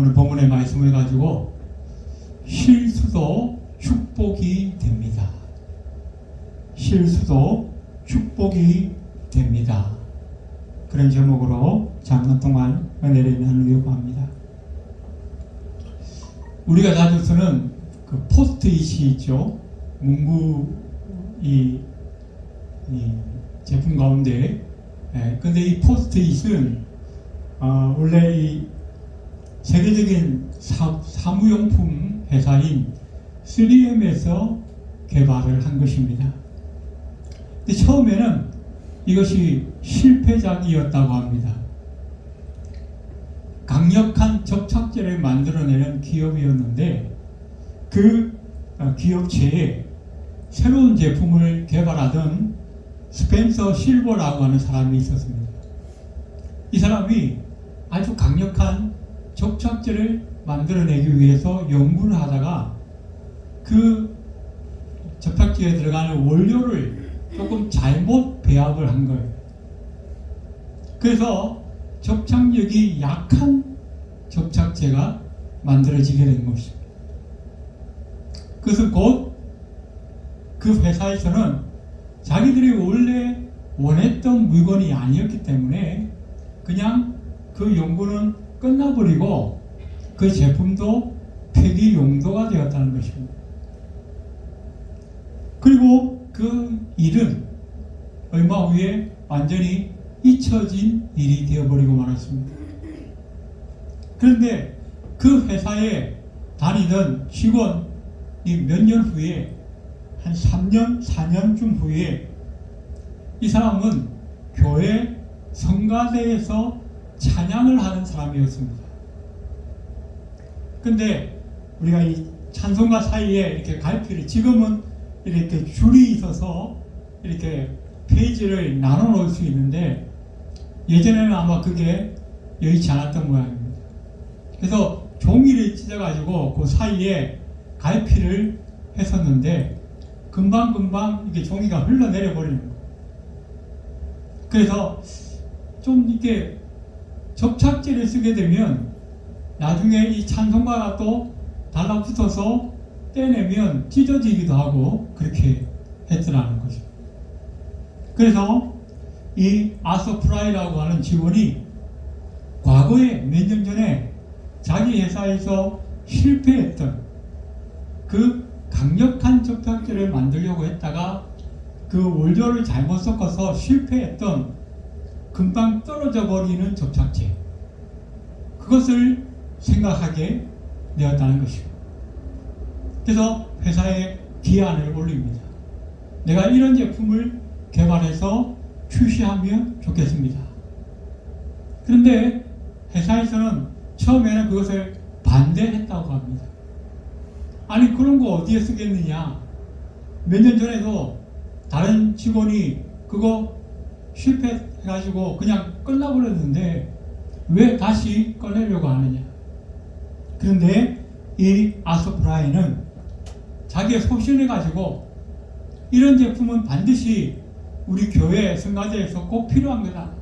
오늘 본문의 말씀을 가지고 실수도 축복이 됩니다. 실수도 축복이 됩니다. 그런 제목으로 잠깐 동안 은혜를 나누려고 합니다. 우리가 자주 쓰는 그 포스트잇이 있죠. 문구 이, 이 제품 가운데. 예, 근데 이 포스트잇은 어, 원래 이 세계적인 사, 사무용품 회사인 3M에서 개발을 한 것입니다. 근데 처음에는 이것이 실패작이었다고 합니다. 강력한 접착제를 만들어내는 기업이었는데 그 어, 기업체에 새로운 제품을 개발하던 스펜서 실버라고 하는 사람이 있었습니다. 이 사람이 아주 강력한 접착제를 만들어내기 위해서 연구를 하다가 그 접착제에 들어가는 원료를 조금 잘못 배합을 한 거예요. 그래서 접착력이 약한 접착제가 만들어지게 된 것입니다. 그래서 곧 그 회사에서는 자기들이 원래 원했던 물건이 아니었기 때문에 그냥 그 연구는 끝나버리고 그 제품도 폐기 용도가 되었다는 것입니다. 그리고 그 일은 얼마 후에 완전히 잊혀진 일이 되어버리고 말았습니다. 그런데 그 회사에 다니던 직원이 몇 년 후에 한 3년, 4년쯤 후에 이 사람은 교회 성가대에서 찬양을 하는 사람이었습니다. 근데 우리가 이 찬송가 사이에 이렇게 갈피를 지금은 이렇게 줄이 있어서 이렇게 페이지를 나눠 놓을 수 있는데 예전에는 아마 그게 여의치 않았던 모양입니다. 그래서 종이를 찢어가지고 그 사이에 갈피를 했었는데 금방금방 이게 종이가 흘러내려 버리는 거예요. 그래서 좀 이게 접착제를 쓰게 되면 나중에 이 찬송가가 또 달라붙어서 떼내면 찢어지기도 하고 그렇게 했더라는 거죠. 그래서 이 아서 프라이라고 하는 직원이 과거에 몇 년 전에 자기 회사에서 실패했던 그 강력한 접착제를 만들려고 했다가 그 원료를 잘못 섞어서 실패했던 금방 떨어져 버리는 접착제 그것을 생각하게 되었다는 것이고 그래서 회사에 기한을 올립니다. 내가 이런 제품을 개발해서 출시하면 좋겠습니다. 그런데 회사에서는 처음에는 그것을 반대했다고 합니다. 아니 그런 거 어디에 쓰겠느냐? 몇 년 전에도 다른 직원이 그거 실패 해가지고 그냥 끝나버렸는데 왜 다시 꺼내려고 하느냐? 그런데 이 아소프라이는 자기의 소신해가지고 이런 제품은 반드시 우리 교회 성가대에서 꼭 필요한 거다.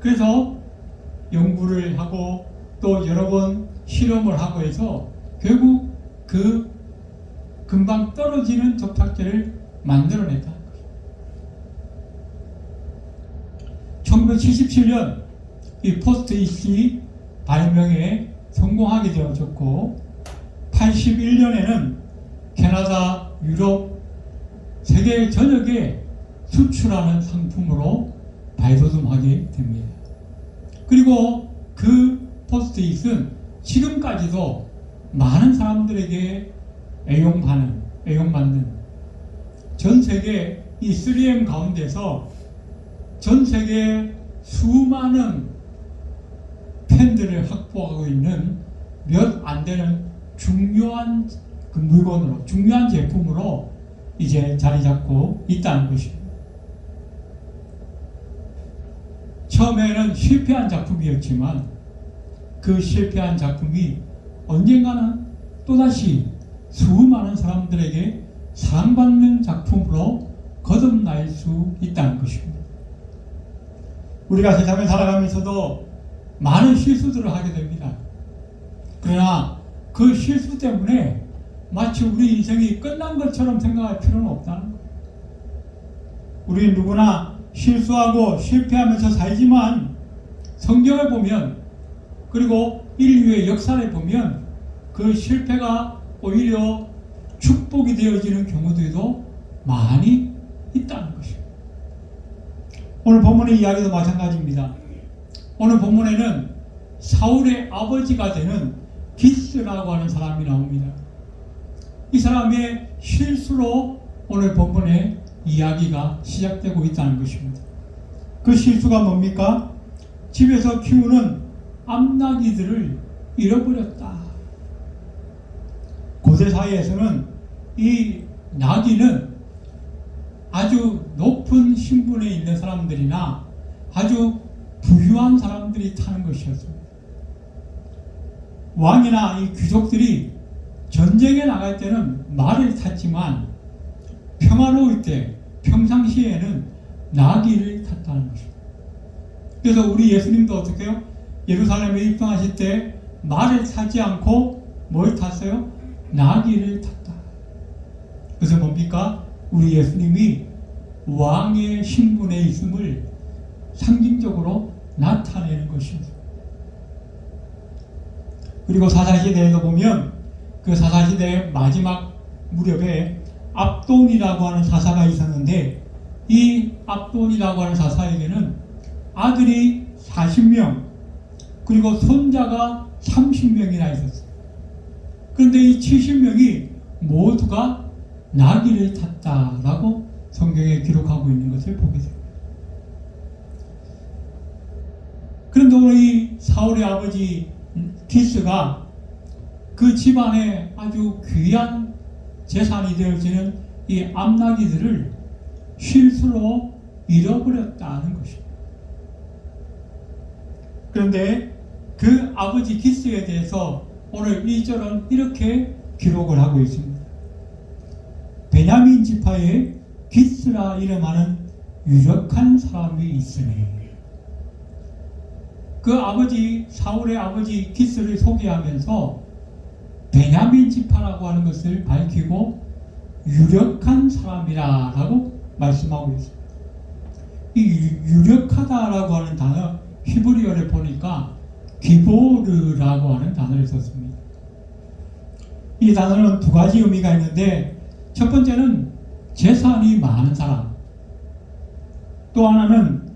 그래서 연구를 하고 또 여러 번 실험을 하고 해서 결국 그 금방 떨어지는 접착제를 만들어냈다. 1977년 이 포스트잇이 발명에 성공하게 되어졌고 81년에는 캐나다, 유럽, 세계 전역에 수출하는 상품으로 발돋움하게 됩니다. 그리고 그 포스트잇은 지금까지도 많은 사람들에게 애용받는, 애용받는 전 세계 이 3M 가운데서 전 세계 수많은 팬들을 확보하고 있는 몇 안 되는 중요한 그 물건으로, 중요한 제품으로 이제 자리 잡고 있다는 것입니다. 처음에는 실패한 작품이었지만 그 실패한 작품이 언젠가는 또다시 수많은 사람들에게 사랑받는 작품으로 거듭날 수 있다는 것입니다. 우리가 세상을 살아가면서도 많은 실수들을 하게 됩니다. 그러나 그 실수 때문에 마치 우리 인생이 끝난 것처럼 생각할 필요는 없다는. 우리 누구나 실수하고 실패하면서 살지만 성경을 보면 그리고 인류의 역사를 보면 그 실패가 오히려 축복이 되어지는 경우들도 많이 있다는 것입니다. 오늘 본문의 이야기도 마찬가지입니다. 오늘 본문에는 사울의 아버지가 되는 기스라고 하는 사람이 나옵니다. 이 사람의 실수로 오늘 본문의 이야기가 시작되고 있다는 것입니다. 그 실수가 뭡니까? 집에서 키우는 암나기들을 잃어버렸다. 고대 사회에서는 이 나귀는 아주 신분에 있는 사람들이나 아주 부유한 사람들이 타는 것이었습니다. 왕이나 이 귀족들이 전쟁에 나갈 때는 말을 탔지만 평화로울 때 평상시에는 나귀를 탔다는 것입니다. 그래서 우리 예수님도 어떻게 요 예루살렘에 입성하실 때 말을 타지 않고 뭘 탔어요? 나귀를 탔다. 그래서 뭡니까? 우리 예수님이 왕의 신분에 있음을 상징적으로 나타내는 것입니다. 그리고 사사시대에도 보면 그 사사시대의 마지막 무렵에 압돈이라고 하는 사사가 있었는데 이 압돈이라고 하는 사사에게는 아들이 40명 그리고 손자가 30명이나 있었어요. 그런데 이 70명이 모두가 나귀를 탔다라고 성경에 기록하고 있는 것을 보게 됩니다. 그런데 오늘 이 사울의 아버지 기스가 그 집안에 아주 귀한 재산이 되어지는 이 암나기들을 실수로 잃어버렸다는 것입니다. 그런데 그 아버지 기스에 대해서 오늘 1절은 이렇게 기록을 하고 있습니다. 베냐민 지파에 기스라 이름하는 유력한 사람이 있으니 그 아버지 사울의 아버지 기스를 소개하면서 베냐민 지파라고 하는 것을 밝히고 유력한 사람이라라고 말씀하고 있습니다. 이 유력하다라고 하는 단어 히브리어를 보니까 기보르라고 하는 단어를 썼습니다. 이 단어는 두 가지 의미가 있는데 첫 번째는 재산이 많은 사람 또 하나는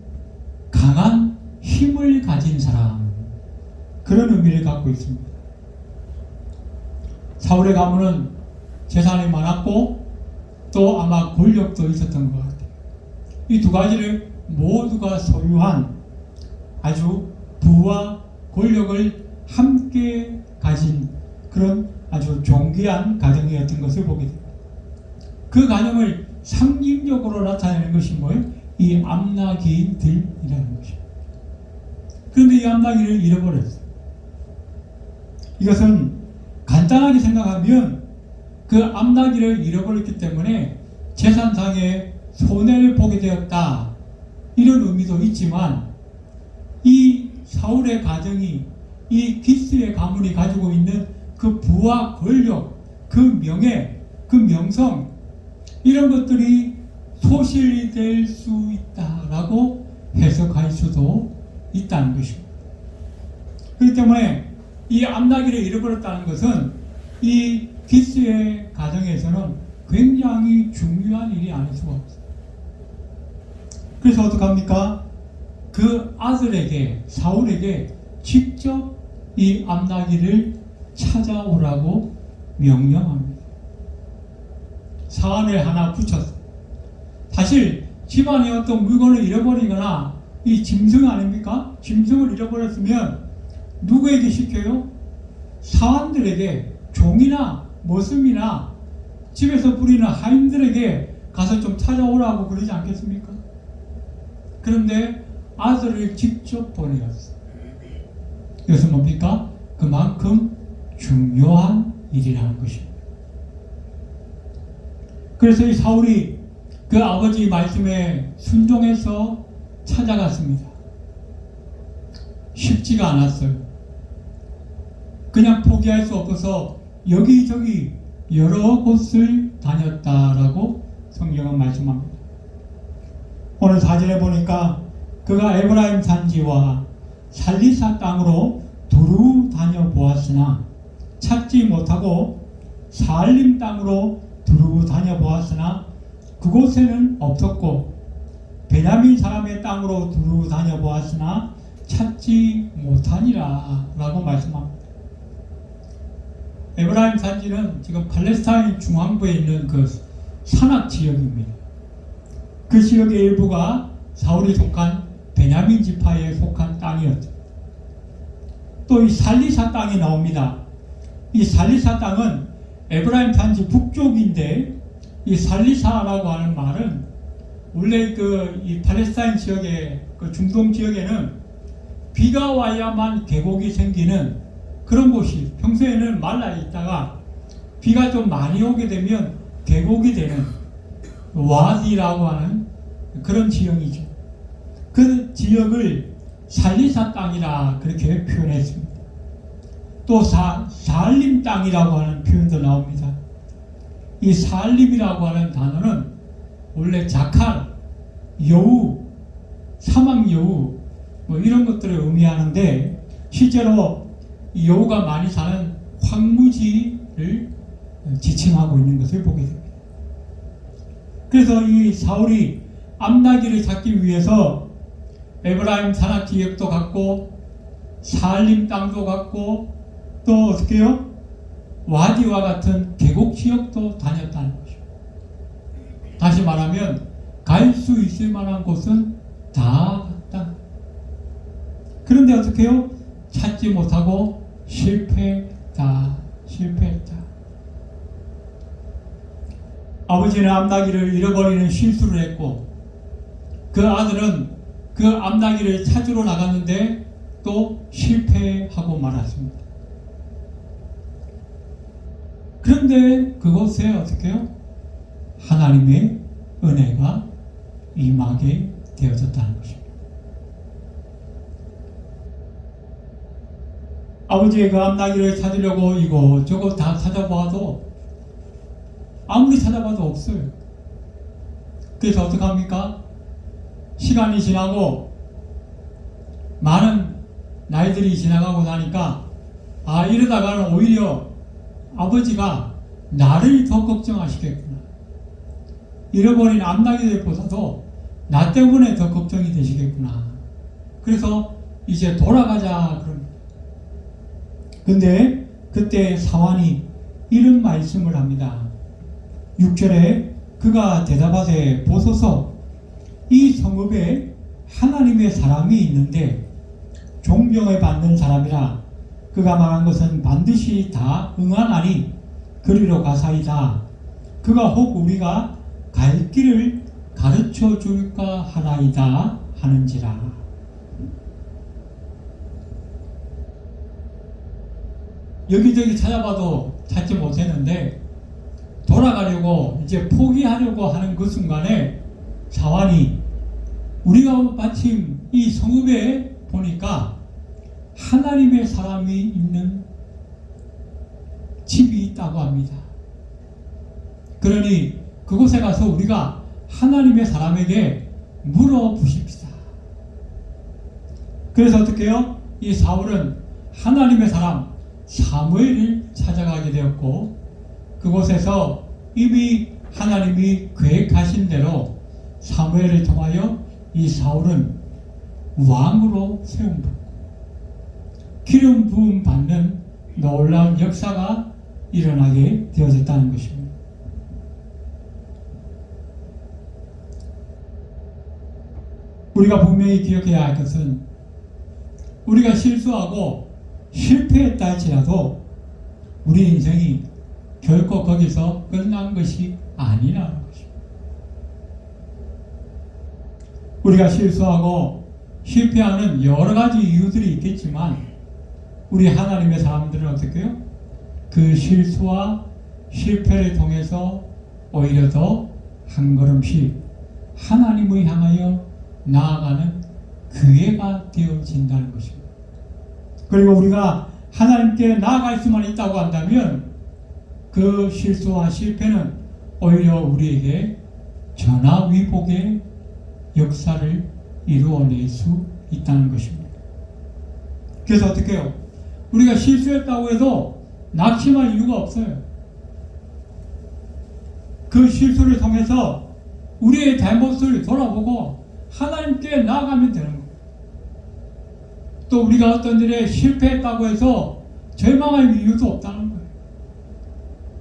강한 힘을 가진 사람 그런 의미를 갖고 있습니다. 사울의 가문은 재산이 많았고 또 아마 권력도 있었던 것 같아요. 이 두 가지를 모두가 소유한 아주 부와 권력을 함께 가진 그런 아주 존귀한 가정이었던 것을 보게 됩니다. 그 가정을 상징적으로 나타내는 것이 뭐예요? 이 암나기들이라는 것입니다. 그런데 이 암나기를 잃어버렸어요. 이것은 간단하게 생각하면 그 암나기를 잃어버렸기 때문에 재산상의 손해를 보게 되었다. 이런 의미도 있지만 이 사울의 가정이 이 기스의 가문이 가지고 있는 그 부와 권력, 그 명예, 그 명성 이런 것들이 소실이 될 수 있다라고 해석할 수도 있다는 것입니다. 그렇기 때문에 이 암나기를 잃어버렸다는 것은 이 기스의 가정에서는 굉장히 중요한 일이 아닐 수가 없어요. 그래서 어떡합니까? 그 아들에게 사울에게 직접 이 암나기를 찾아오라고 명령합니다. 사안을 하나 붙였어요. 사실 집안에 어떤 물건을 잃어버리거나 이 짐승 아닙니까? 짐승을 잃어버렸으면 누구에게 시켜요? 사원들에게 종이나 머슴이나 집에서 부리는 하인들에게 가서 좀 찾아오라고 그러지 않겠습니까? 그런데 아들을 직접 보내었어. 이것은 뭡니까? 그만큼 중요한 일이라는 것입니다. 그래서 이 사울이 그 아버지 말씀에 순종해서 찾아갔습니다. 쉽지가 않았어요. 그냥 포기할 수 없어서 여기저기 여러 곳을 다녔다라고 성경은 말씀합니다. 오늘 사진에 보니까 그가 에브라임 산지와 살리사 땅으로 두루 다녀보았으나 찾지 못하고 살림 땅으로 두루 다녀보았으나 그곳에는 없었고 베냐민 사람의 땅으로 두루 다녀보았으나 찾지 못하니라 라고 말씀합니다. 에브라임 산지는 지금 팔레스타인 중앙부에 있는 그 산악 지역입니다. 그 지역의 일부가 사울이 속한 베냐민 지파에 속한 땅이었죠. 또 이 살리사 땅이 나옵니다. 이 살리사 땅은 에브라임 산지 북쪽인데 이 살리사라고 하는 말은 원래 그 이 팔레스타인 지역의 그 중동 지역에는 비가 와야만 계곡이 생기는 그런 곳이 평소에는 말라 있다가 비가 좀 많이 오게 되면 계곡이 되는 와디라고 하는 그런 지형이죠. 그 지역을 살리사 땅이라 그렇게 표현했습니다. 또 사, 살림 땅이라고 하는 표현도 나옵니다. 이 살림이라고 하는 단어는 원래 자칼, 여우, 사막 여우 뭐 이런 것들을 의미하는데 실제로 이 여우가 많이 사는 황무지를 지칭하고 있는 것을 보게 됩니다. 그래서 이 사울이 암나기를 찾기 위해서 에브라임 산악 지역도 갔고 살림 땅도 갔고 또 어떻게요? 와디와 같은 계곡 지역도 다녔다는 것이죠. 다시 말하면 갈 수 있을 만한 곳은 다 갔다. 그런데 어떻게요? 찾지 못하고 실패했다. 실패했다. 아버지는 암나기를 잃어버리는 실수를 했고 그 아들은 그 암나기를 찾으러 나갔는데 또 실패하고 말았습니다. 그런데 그곳에 어떻게요? 하나님의 은혜가 임하게 되어졌다는 것입니다. 아버지의 그 암나기를 찾으려고 이곳저곳 다 찾아봐도 아무리 찾아봐도 없어요. 그래서 어떡합니까? 시간이 지나고 많은 나이들이 지나가고 나니까 아 이러다가는 오히려 아버지가 나를 더 걱정하시겠구나. 잃어버린 암나기들보다도 나 때문에 더 걱정이 되시겠구나. 그래서 이제 돌아가자 그럽니다. 근데 그때 사환이 이런 말씀을 합니다. 6절에 그가 대답하되 보소서 이 성읍에 하나님의 사람이 있는데 존경을 받는 사람이라 그가 말한 것은 반드시 다 응하나니 그리로 가사이다. 그가 혹 우리가 갈 길을 가르쳐 줄까 하나이다 하는지라. 여기저기 찾아봐도 찾지 못했는데 돌아가려고 이제 포기하려고 하는 그 순간에 사환이 우리가 마침 이 성읍에 보니까 하나님의 사람이 있는 집이 있다고 합니다. 그러니 그곳에 가서 우리가 하나님의 사람에게 물어보십시다. 그래서 어떻게 해요? 이 사울은 하나님의 사람 사무엘을 찾아가게 되었고 그곳에서 이미 하나님이 계획하신 대로 사무엘을 통하여 이 사울은 왕으로 세움받고 기름 부음 받는 놀라운 역사가 일어나게 되어졌다는 것입니다. 우리가 분명히 기억해야 할 것은 우리가 실수하고 실패했다 할지라도 우리 인생이 결코 거기서 끝난 것이 아니라는 것입니다. 우리가 실수하고 실패하는 여러 가지 이유들이 있겠지만 우리 하나님의 사람들은 어떻게 해요? 그 실수와 실패를 통해서 오히려 더 한 걸음씩 하나님을 향하여 나아가는 기회가 되어진다는 것입니다. 그리고 우리가 하나님께 나아갈 수만 있다고 한다면 그 실수와 실패는 오히려 우리에게 전화위복의 역사를 이루어낼 수 있다는 것입니다. 그래서 어떻게 해요? 우리가 실수했다고 해도 낙심할 이유가 없어요. 그 실수를 통해서 우리의 잘못을 돌아보고 하나님께 나아가면 되는 거예요. 또 우리가 어떤 일에 실패했다고 해서 절망할 이유도 없다는 거예요.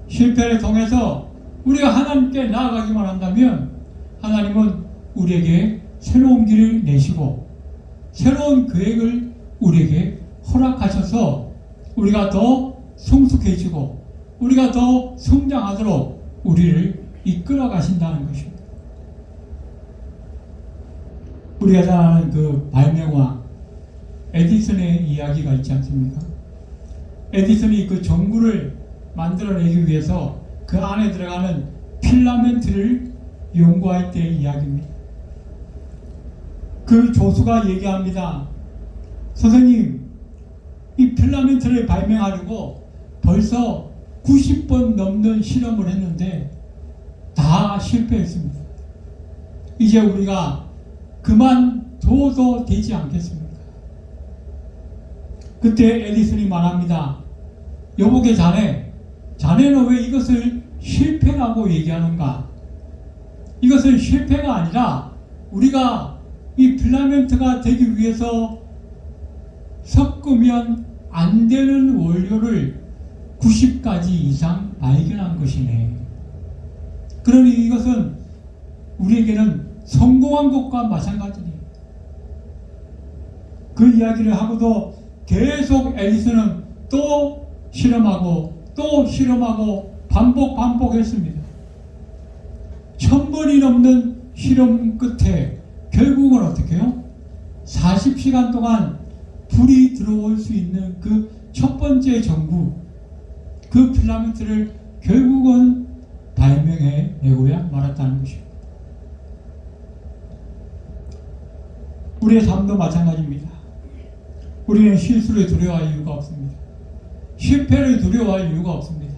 실패를 통해서 우리가 하나님께 나아가기만 한다면 하나님은 우리에게 새로운 길을 내시고 새로운 계획을 우리에게 허락하셔서 우리가 더 성숙해지고 우리가 더 성장하도록 우리를 이끌어 가신다는 것입니다. 우리가 잘 아는 그 발명왕 에디슨의 이야기가 있지 않습니까? 에디슨이 그 전구를 만들어내기 위해서 그 안에 들어가는 필라멘트를 연구할 때의 이야기입니다. 그 조수가 얘기합니다. 선생님, 이 필라멘트를 발명하려고 벌써 90번 넘는 실험을 했는데 다 실패했습니다. 이제 우리가 그만둬도 되지 않겠습니까? 그때 에디슨이 말합니다. 여보게 자네, 자네는 왜 이것을 실패라고 얘기하는가? 이것은 실패가 아니라 우리가 이 필라멘트가 되기 위해서 섞으면 안 되는 원료를 90가지 이상 발견한 것이네. 그러니 이것은 우리에게는 성공한 것과 마찬가지네. 그 이야기를 하고도 계속 에디슨은 또 실험하고 또 실험하고 반복 반복했습니다. 천 번이 넘는 실험 끝에 결국은 어떻게 해요? 40시간 동안 불이 들어올 수 있는 그 첫 번째 전구, 그 필라멘트를 결국은 발명해 내고야 말았다는 것입니다. 우리의 삶도 마찬가지입니다. 우리는 실수를 두려워할 이유가 없습니다. 실패를 두려워할 이유가 없습니다.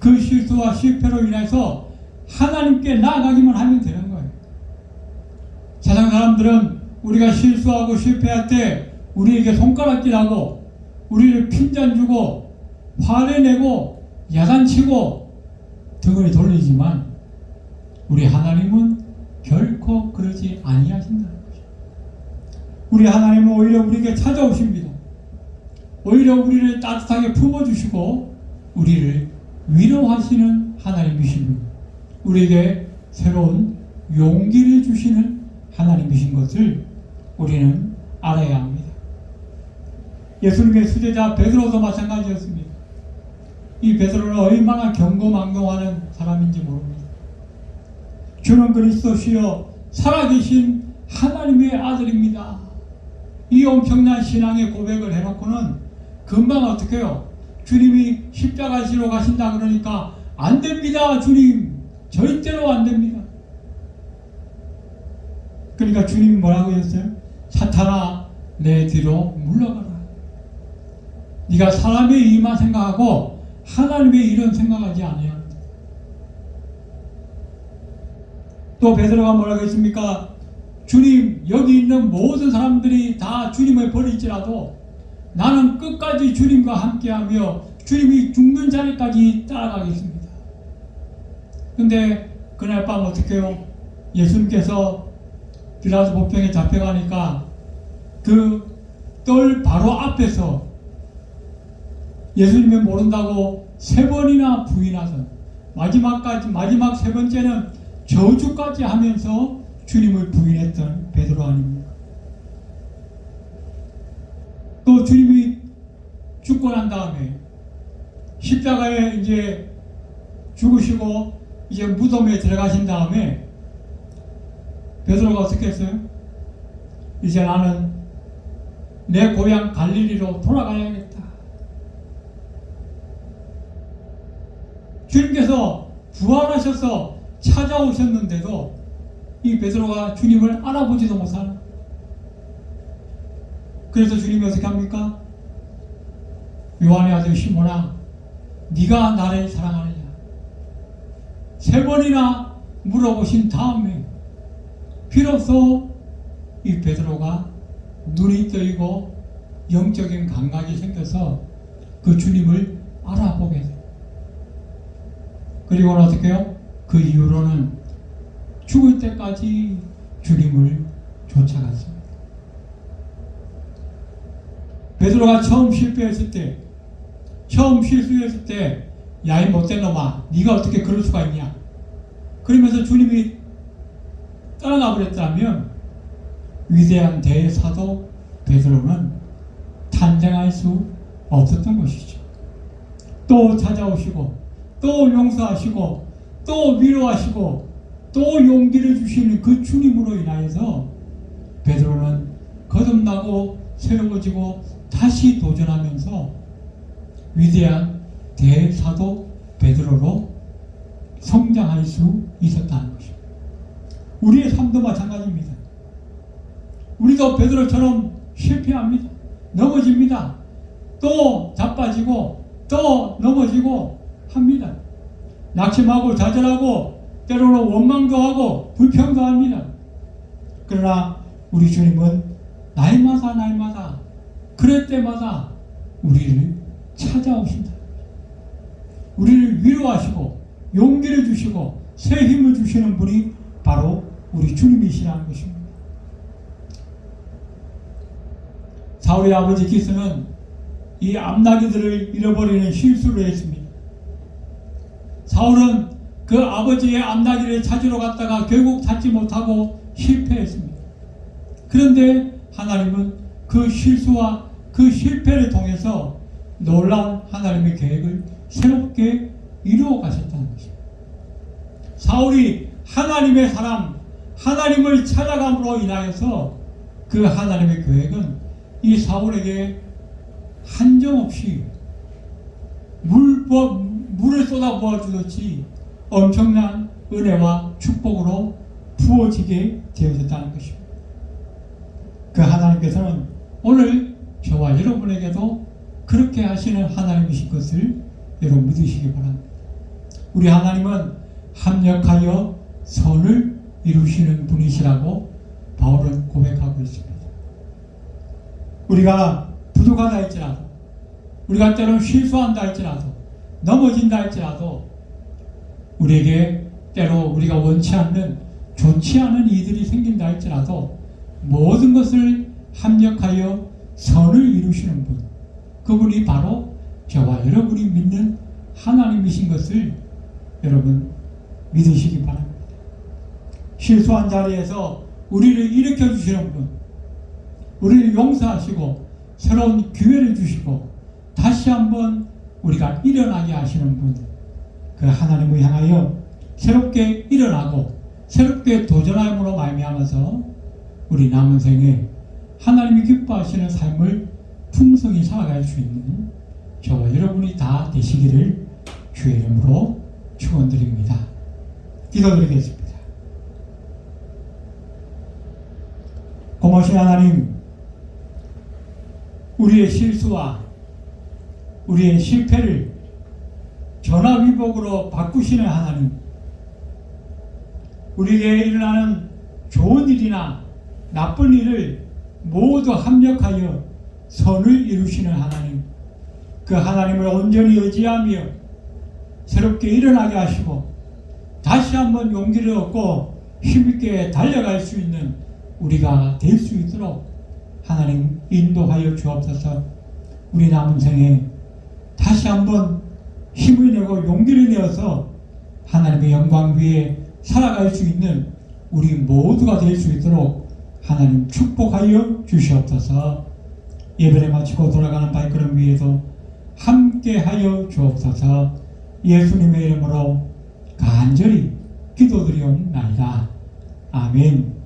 그 실수와 실패로 인해서 하나님께 나아가기만 하면 되는 거예요. 세상 사람들은 우리가 실수하고 실패할 때 우리에게 손가락질하고 우리를 핀잔 주고 화를 내고 야단치고 등을 돌리지만 우리 하나님은 결코 그러지 아니하신다는 거죠. 우리 하나님은 오히려 우리에게 찾아오십니다. 오히려 우리를 따뜻하게 품어주시고 우리를 위로하시는 하나님이십니다. 우리에게 새로운 용기를 주시는 하나님이신 것을 우리는 알아야 합니다. 예수님의 수제자 베드로도 마찬가지였습니다. 이 베드로는 얼마나 경고망동하는 사람인지 모릅니다. 주는 그리스도시여 살아계신 하나님의 아들입니다. 이 엄청난 신앙의 고백을 해놓고는 금방 어떻게 해요? 주님이 십자가 지러 가신다 그러니까 안 됩니다, 주님. 절대로 안 됩니다. 그러니까 주님이 뭐라고 했어요? 사탄아, 내 뒤로 물러가라. 네가 사람의 일만 생각하고 하나님의 일은 생각하지 아니야. 또 베드로가 뭐라고 했습니까? 주님 여기 있는 모든 사람들이 다 주님을 버릴지라도 나는 끝까지 주님과 함께하며 주님이 죽는 자리까지 따라가겠습니다. 근데 그날 밤 어떻게 해요? 예수님께서 빌라도 복병에 잡혀가니까 그 뜰 바로 앞에서 예수님을 모른다고 세 번이나 부인하던 마지막까지 마지막 세 번째는 저주까지 하면서 주님을 부인했던 베드로 아닙니까? 또 주님이 죽고 난 다음에 십자가에 이제 죽으시고 이제 무덤에 들어가신 다음에 베드로가 어떻게 했어요? 이제 나는 내 고향 갈릴리로 돌아가야겠다. 주님께서 부활하셔서 찾아오셨는데도 이 베드로가 주님을 알아보지도 못하는. 그래서 주님이 어떻게 합니까? 요한의 아들 시몬아 네가 나를 사랑하느냐 세 번이나 물어보신 다음에 비로소 이 베드로가 눈이 뜨이고 영적인 감각이 생겨서 그 주님을 알아보게 돼요. 그리고는 어떻게 해요? 그 이후로는 죽을 때까지 주님을 쫓아갔습니다. 베드로가 처음 실패했을 때, 처음 실수했을 때, 야 이 못된 놈아, 네가 어떻게 그럴 수가 있냐? 그러면서 주님이 떠나가 버렸다면 위대한 대사도 베드로는 탄생할 수 없었던 것이죠. 또 찾아오시고, 또 용서하시고, 또 위로하시고, 또 용기를 주시는 그 주님으로 인하여서 베드로는 거듭나고 새로워지고 다시 도전하면서 위대한 대사도 베드로로 성장할 수 있었다는 것입니다. 우리의 삶도 마찬가지입니다. 우리도 베드로처럼 실패합니다. 넘어집니다. 또 자빠지고 또 넘어지고 합니다. 낙심하고 좌절하고 때로는 원망도 하고 불평도 합니다. 그러나 우리 주님은 날마다 날마다 그럴 때마다 우리를 찾아오신다. 우리를 위로하시고 용기를 주시고 새 힘을 주시는 분이 바로 우리 주님이시라는 것입니다. 사울의 아버지 기스는 이 암나기들을 잃어버리는 실수를 했습니다. 사울은 그 아버지의 암나기를 찾으러 갔다가 결국 찾지 못하고 실패했습니다. 그런데 하나님은 그 실수와 그 실패를 통해서 놀라운 하나님의 계획을 새롭게 이루어 가셨다는 것입니다. 사울이 하나님의 사람, 하나님을 찾아감으로 인하여서 그 하나님의 계획은 이 사울에게 한정없이 물 부어, 물을 쏟아 부어 주듯이 엄청난 은혜와 축복으로 부어지게 되어졌다는 것입니다. 그 하나님께서는 오늘 저와 여러분에게도 그렇게 하시는 하나님이신 것을 여러분 믿으시기 바랍니다. 우리 하나님은 합력하여 선을 이루시는 분이시라고 바울은 고백하고 있습니다. 우리가 부족하다 할지라도 우리가 때로는 실수한다 할지라도 넘어진다 할지라도 우리에게 때로 우리가 원치 않는 좋지 않은 이들이 생긴다 할지라도 모든 것을 합력하여 선을 이루시는 분 그분이 바로 저와 여러분이 믿는 하나님이신 것을 여러분 믿으시기 바랍니다. 실수한 자리에서 우리를 일으켜 주시는 분 우리를 용서하시고 새로운 기회를 주시고 다시 한번 우리가 일어나게 하시는 분, 그 하나님을 향하여 새롭게 일어나고 새롭게 도전함으로 말미암아서 우리 남은 생에 하나님이 기뻐하시는 삶을 풍성히 살아갈 수 있는 저와 여러분이 다 되시기를 주의 이름으로 축원드립니다. 기도드리겠습니다. 고마우신 하나님, 우리의 실수와 우리의 실패를 전화위복으로 바꾸시는 하나님, 우리에게 일어나는 좋은 일이나 나쁜 일을 모두 합력하여 선을 이루시는 하나님, 그 하나님을 온전히 의지하며 새롭게 일어나게 하시고 다시 한번 용기를 얻고 힘있게 달려갈 수 있는 우리가 될 수 있도록 하나님 인도하여 주옵소서. 우리 남은 생에 다시 한번 힘을 내고 용기를 내어서 하나님의 영광 위에 살아갈 수 있는 우리 모두가 될 수 있도록 하나님 축복하여 주시옵소서. 예배를 마치고 돌아가는 발걸음 위에도 함께하여 주옵소서. 예수님의 이름으로 간절히 기도드리옵나이다. 아멘